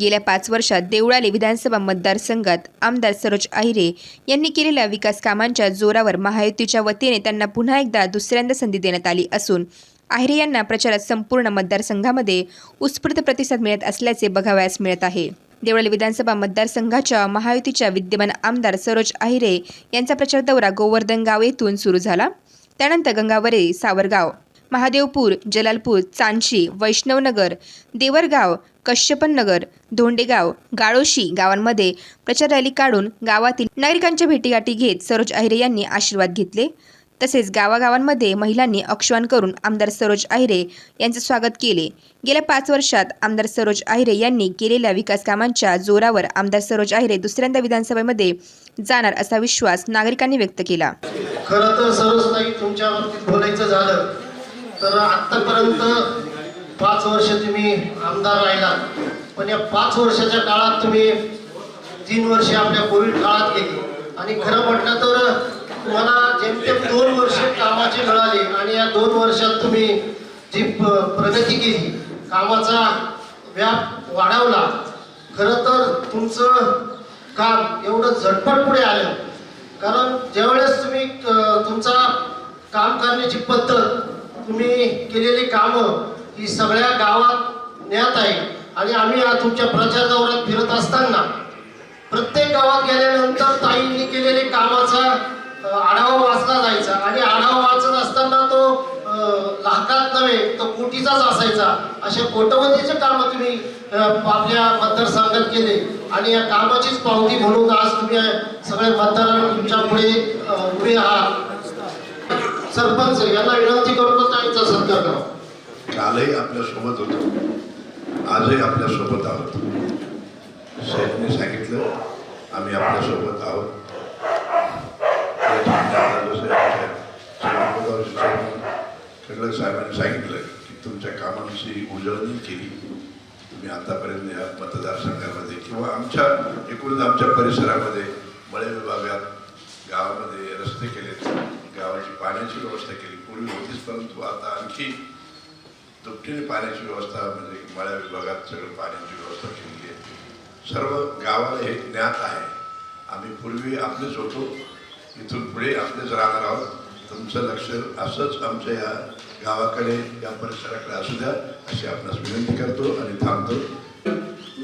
गेल्या पाच वर्षात देवळाली विधानसभा मतदारसंघात आमदार सरोज आहिरे यांनी केलेल्या विकास कामांच्या जोरावर महायुतीच्या वतीने त्यांना पुन्हा एकदा दुसऱ्यांदा संधी देण्यात आली असून आहिरे यांना प्रचारात संपूर्ण मतदारसंघामध्ये उत्स्फूर्त प्रतिसाद मिळत असल्याचे बघावयास मिळत आहे. देवळाली विधानसभा मतदारसंघाच्या महायुतीच्या विद्यमान आमदार सरोज आहिरे यांचा प्रचार दौरा गोवर्धन गाव येथून सुरू झाला. त्यानंतर गंगावरे सावरगाव महादेवपूर जलालपूर चांशी वैष्णवनगर देवरगाव कश्यपनगर धोंडेगाव गाळोशी गावांमध्ये प्रचार रॅली काढून गावातील नागरिकांच्या भेटीगाठी घेत सरोज अहिरे यांनी आशीर्वाद घेतले. तसेच गावागावांमध्ये महिलांनी अक्षवान करून आमदार सरोज आहिरे यांचे स्वागत केले. गेल्या पाच वर्षात आमदार सरोज आहिरे यांनी केलेल्या विकास कामांच्या जोरावर आमदार सरोज आहिरे दुसऱ्यांदा विधानसभेमध्ये जाणार असा विश्वास नागरिकांनी व्यक्त केला. खरं तर सरसताई तुमच्या बोलायचं झालं तर आतापर्यंत पाच वर्ष तुम्ही आमदार राहिलात पण या पाच वर्षाच्या काळात तुम्ही तीन वर्षे आपल्या कोविड काळात गेली. आणि खरं म्हटलं तर तुम्हाला जेमतेम दोन वर्ष कामाची मिळाली आणि या दोन वर्षात तुम्ही जी प्रगती केली कामाचा व्याप वाढवला. खरं तर तुमचं काम एवढं झटपट पुढे आलं. कारण ज्यावेळेस तुम्ही तुमचा काम करण्याची पद्धत तुम्ही केलेली कामं ही सगळ्या गावात ज्ञात आहे. आणि आम्ही आज तुमच्या प्रचार दौऱ्यात फिरत असताना प्रत्येक गावात गेल्यानंतर ताईंनी केलेले कामाचा आढावा वाचला जायचा. आणि आढावा वाचत असताना तो लाखात नव्हे तो कोटीचाच असायचा. अशा कोटवधीचे कामं तुम्ही आपल्या आपल्या मतदारसंघात केले. आणि या कामाचीच पावती म्हणून आज तुम्ही सगळे मतदारांना तुमच्यापुढे उभे आहात. सरपंच यांना विनंती करून त्यांचा सत्कार करा कालही आपल्यासोबत होतो. आजही आपल्यासोबत आहोत. साहेबने सांगितलं आम्ही आपल्यासोबत आहोत सगळं साहेबांनी सांगितलं की तुमच्या कामांची उजळणी केली. तुम्ही आतापर्यंत या मतदारसंघामध्ये किंवा आमच्या एकूणच आमच्या परिसरामध्ये मळे विभागात गावामध्ये रस्ते केलेत. गावाची पाण्याची व्यवस्था केली. पूर्वी होतीच परंतु आता आणखी दुपटीने पाण्याची व्यवस्था म्हणजे मळ्या विभागात सगळं पाण्याची व्यवस्था केलेली आहे. सर्व गावाला हे ज्ञात आहे. आम्ही पूर्वी आपलेच होतो. इथून पुढे आपलेच राहणार आहोत. तुमचं लक्ष असंच आमच्या या गावाकडे या परिसराकडे असू द्या अशी आपणास विनंती करतो आणि थांबतो.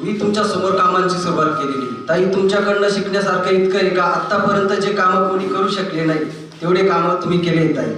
मी तुमच्यासमोर कामांची सुरुवात केलेली. ताई तुमच्याकडनं शिकण्यासारखं इतकं आहे का? आतापर्यंत जे कामं कोणी करू शकले नाही तेवढे कामं तुम्ही केले ताई.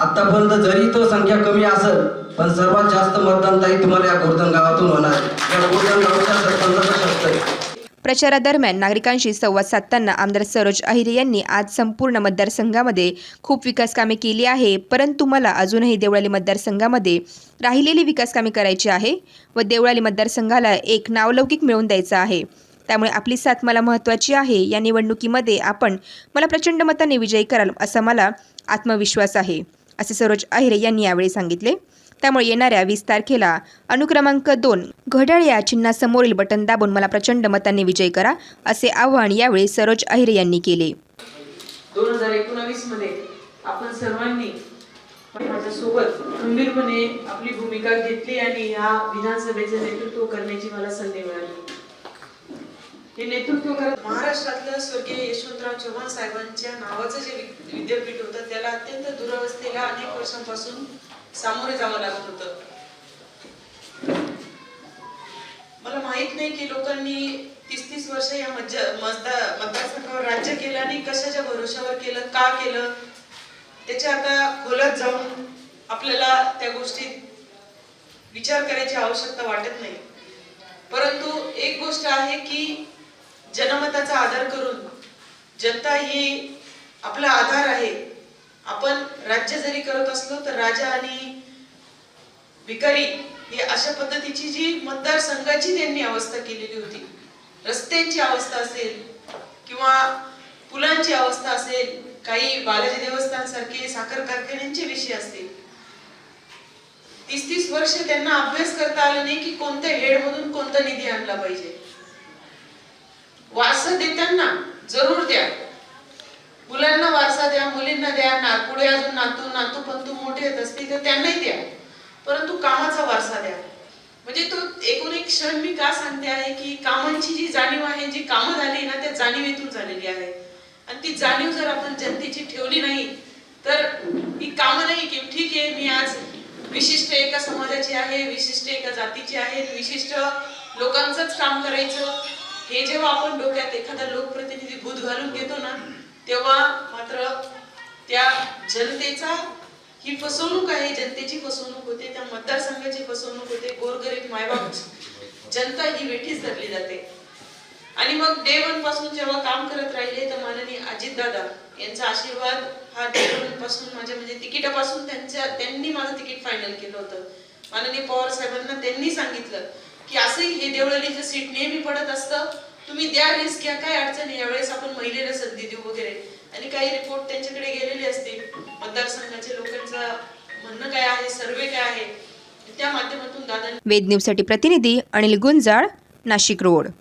आतापर्यंत जरी तो संख्या कमी असेल पण सर्वात जास्त मतदान ताई तुम्हाला या गोर्धन गावातून होणार या गोर्धन गावच्या सरपंचाचं शब्द आहे. प्रचारादरम्यान नागरिकांशी संवाद साधताना आमदार सरोज अहिरे यांनी आज संपूर्ण मतदारसंघामध्ये खूप विकास कामे केली आहे. परंतु मला अजूनही देवळाली मतदारसंघामध्ये राहिलेली विकास कामे करायची आहे व देवळाली मतदारसंघाला एक नावलौकिक मिळवून द्यायचं आहे. त्यामुळे आपली साथ मला महत्त्वाची आहे. या निवडणुकीमध्ये आपण मला प्रचंड मताने विजयी कराल असा मला आत्मविश्वास आहे. असे सरोज अहिरे यांनी यावेळी सांगितले. त्यामुळे येणाऱ्या वीस तारखेला अनुक्रमांक दोन घड्याळ या चिन्हासमोरील बटन दाबून मला प्रचंड मतांनी विजय करा असे आवाहन यावेळी सरोज अहिरे यांनी केले. दोन हजार एकोणावीसमध्ये आपण सर्वांनी माझ्यासोबत खंबीरपणे आपली भूमिका घेतली आणि ह्या विधानसभेचे नेतृत्व करण्याची मला संधी मिळाली. हे नेतृत्व करत महाराष्ट्रातलं स्वर्गीय यशवंतराव चव्हाण साहेबांच्या नावाचं जे विद्यापीठ होतं त्याला अत्यंत दुरावस्थेला अनेक वर्षांपासून सामोरे जावं लागत होतं. मला माहीत नाही की लोकांनी तीस तीस वर्ष या मतदारसंघावर राज्य केलं आणि कशाच्या भरोशावर केलं का केलं त्याच्या आता खोलत जाऊन आपल्याला त्या गोष्टीत विचार करायची आवश्यकता वाटत नाही. परंतु एक गोष्ट आहे की जनमताचा आधार करून जनता ही आपला आधार आहे. आपण राज्य जरी करत असलो तर राजा आणि भिकारी ही अशा पद्धतीची जी मतदारसंघाची त्यांनी अवस्था केलेली होती. रस्त्यांची अवस्था असेल किंवा पुलांची अवस्था असेल काही बालाजी देवस्थानसारखे साखर कारखान्यांचे विषय असतील. तीस तीस वर्ष त्यांना अभ्यास करता आला नाही की कोणत्या हेडमधून कोणता निधी आणला पाहिजे. वारसा देताना जरूर द्या. मुलांना वारसा द्या मुलींना द्या ना पुढे अजून नातू नातू पंतू मोठे येत असतील तर त्यांनाही द्या. परंतु कामाचा वारसा द्या. म्हणजे तो एकूण एक क्षण मी का सांगते आहे की कामांची जी जाणीव आहे जी कामं झाली ना त्या जाणीवेतून झालेली आहे. आणि ती जाणीव जर आपण जनतेची ठेवली नाही तर ही कामं नाही की ठीक आहे मी आज विशिष्ट एका समाजाची आहे विशिष्ट एका जातीची आहे विशिष्ट लोकांचंच काम करायचं हे जेव्हा आपण डोक्यात एखादा लोकप्रतिनिधी भूत घालून घेतो ना तेव्हा मात्र त्या जनतेचा ही फसवणूक आहे जनतेची फसवणूक होते त्या मतदारसंघाची फसवणूक होते गोरगरीब मायबाप जनता ही वेठीच धरली जाते. आणि मग डे वनपासून जेव्हा काम करत राहिले तर माननीय अजितदादा यांचा आशीर्वाद हा डे वनपासून माझ्या म्हणजे तिकिटापासून त्यांच्या त्यांनी माझं तिकीट फायनल केलं होतं. माननीय पवार साहेबांना त्यांनी सांगितलं की असंही हे देवळलीचं सीट नेहमी पडत असतं. तुम्ही द्या रिस्क घ्या काय अडचण आहे? यावेळेस आपण महिलेला संधी देऊ वगैरे. आणि काही रिपोर्ट त्यांच्याकडे गेलेले असतील. मतदारसंघाच्या लोकांचं म्हणणं काय आहे? सर्वे काय आहे? त्या माध्यमातून दादा वेद न्यूजसाठी प्रतिनिधी अनिल गुंजाळ नाशिक रोड.